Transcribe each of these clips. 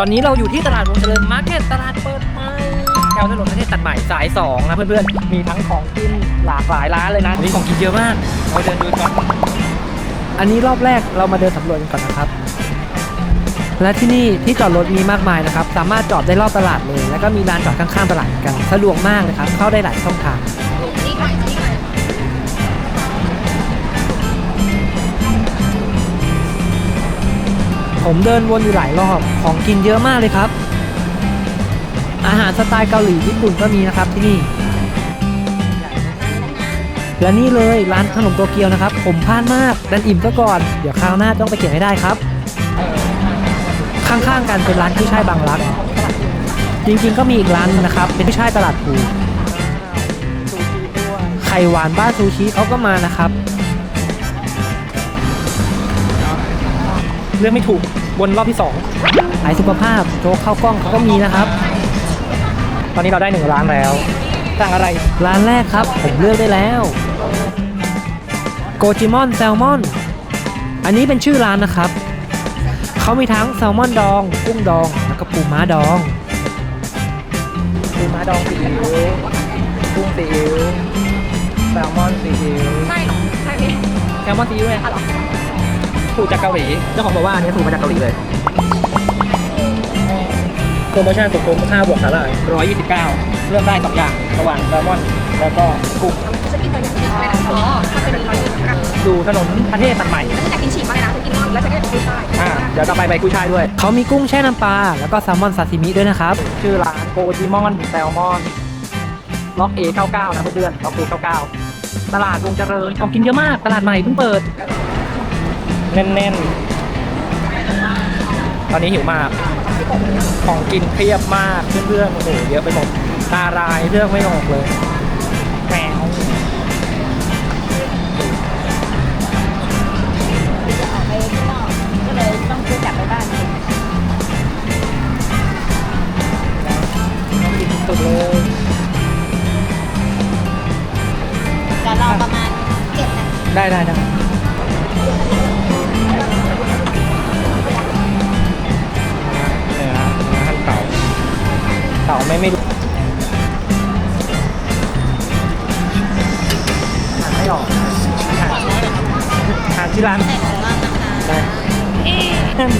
ตอนนี้เราอยู่ที่ตลาดวงเจริญมาร์เก็ตตลาดเปิดใหม่แถวถนนประเทศตัดใหม่สาย2นะเพื่อนๆ มีทั้งของกินหลากหลายร้านเลยนะวันนี้ของกินเยอะมากไปเดินดูก่อนอันนี้รอบแรกเรามาเดินสำรวจกันก่อนนะครับ และที่นี่ที่จอดรถมีมากมายนะครับ สามารถจอดได้รอบตลาดเลย แล้วก็มีลานจอดข้างๆตลาดเหมือนกัน สะดวกมากเลยครับ เข้าได้หลายช่องทาง ผมเดินวนอยู่หลายรอบของกินเยอะมากเลยครับ อาหารสไตล์เกาหลีญี่ปุ่นก็มีนะครับที่นี่ และนี่เลยร้านขนมโตเกียวนะครับ ผมพลาดมากดันอิ่มซะก่อน เดี๋ยวคราวหน้าต้องไปเก็บให้ได้ครับ ข้างๆกันเป็นร้านกุ้ยช่ายบางรัก จริงๆก็มีอีกร้านนึงนะครับ เป็นกุ้ยช่ายตลาดภูไข่หวานบ้านซูชิเขาก็มานะครับ เรื่องไม่ถูกวนรอบที่2สายสุขภาพโจ๊กข้าวกล้องเขาก็มีนะครับ ตอนนี้เราได้หนึ่งร้านแล้วสั่งอะไรร้านแรกครับ ผมเลือกได้แล้วโกจิมอนแซลมอน อันนี้เป็นชื่อร้านนะครับ เขามีทั้งแซลมอนดอง กุ้งดอง แล้วก็ปูม้าดอง ปูม้าดองซีอิ๊วกุ้งซีอิ๊วแซลมอนซีอิ๊วใช่เหรอใช่ไหมแซลมอนซีอิ๊วเนี่ยอ๋อเหรอ ถูกจากเกาหลีเจ้าของบอกว่าอันนี้ถูกมาจากเกาหลีเลยโปรโมชั่นสุดคุ้ม5บวกสาหร่าย129 เลือกได้สองอย่างระหว่างแซลมอนแล้วก็กุ้งจะกินตัวอย่างนี้ไหมนะอ๋อถ้าเป็นร้อยยี่สิบกรัมดูถนนประเทศตัดใหม่แล้วฉันอยากกินฉีกมากเลยนะฉันกินมอนแล้วฉันก็อยากกินกุ้ยช่ายอ่าเดี๋ยวต่อไปไปกุ้ยช่ายด้วย เขามีกุ้งแช่น้ำปลาแล้วก็แซลมอนซาซิมิด้วยนะครับ ชื่อร้านโกจิมอนแซลมอนล็อก A99 นะเพื่อนๆล็อก A99 ตลาดวงเจริญของกินเยอะมาก ตลาดใหม่เพิ่งเปิด แน่นๆ ตอนนี้หิวมาก ของกินเพียบมากเพื่อนๆโอ้โหเยอะไปหมดตารายเลือกไม่ออกเลยแมวก็เลยต้องซื้อกลับไปบ้านเองสุดเลยจะรอประมาณเจ็ดนาทีได้ได้ได้ เต่าไม่ไม่รู้อ่านไม่ออกอ่านอ่านที่ร้านแต่ของเรานะคะได้แน่น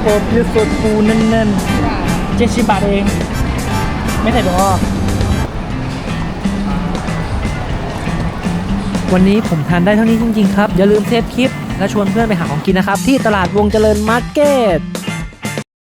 โคตรยืดสุดปูแน่นๆเจ็ดสิบบาทเอง ไม่ใส่ถั่วงอกวันนี้ผมทานได้เท่านี้จริงๆครับ อย่าลืมเซฟคลิป และชวนเพื่อนไปหาของกินนะครับ ที่ตลาดวงเจริญมาร์เก็ต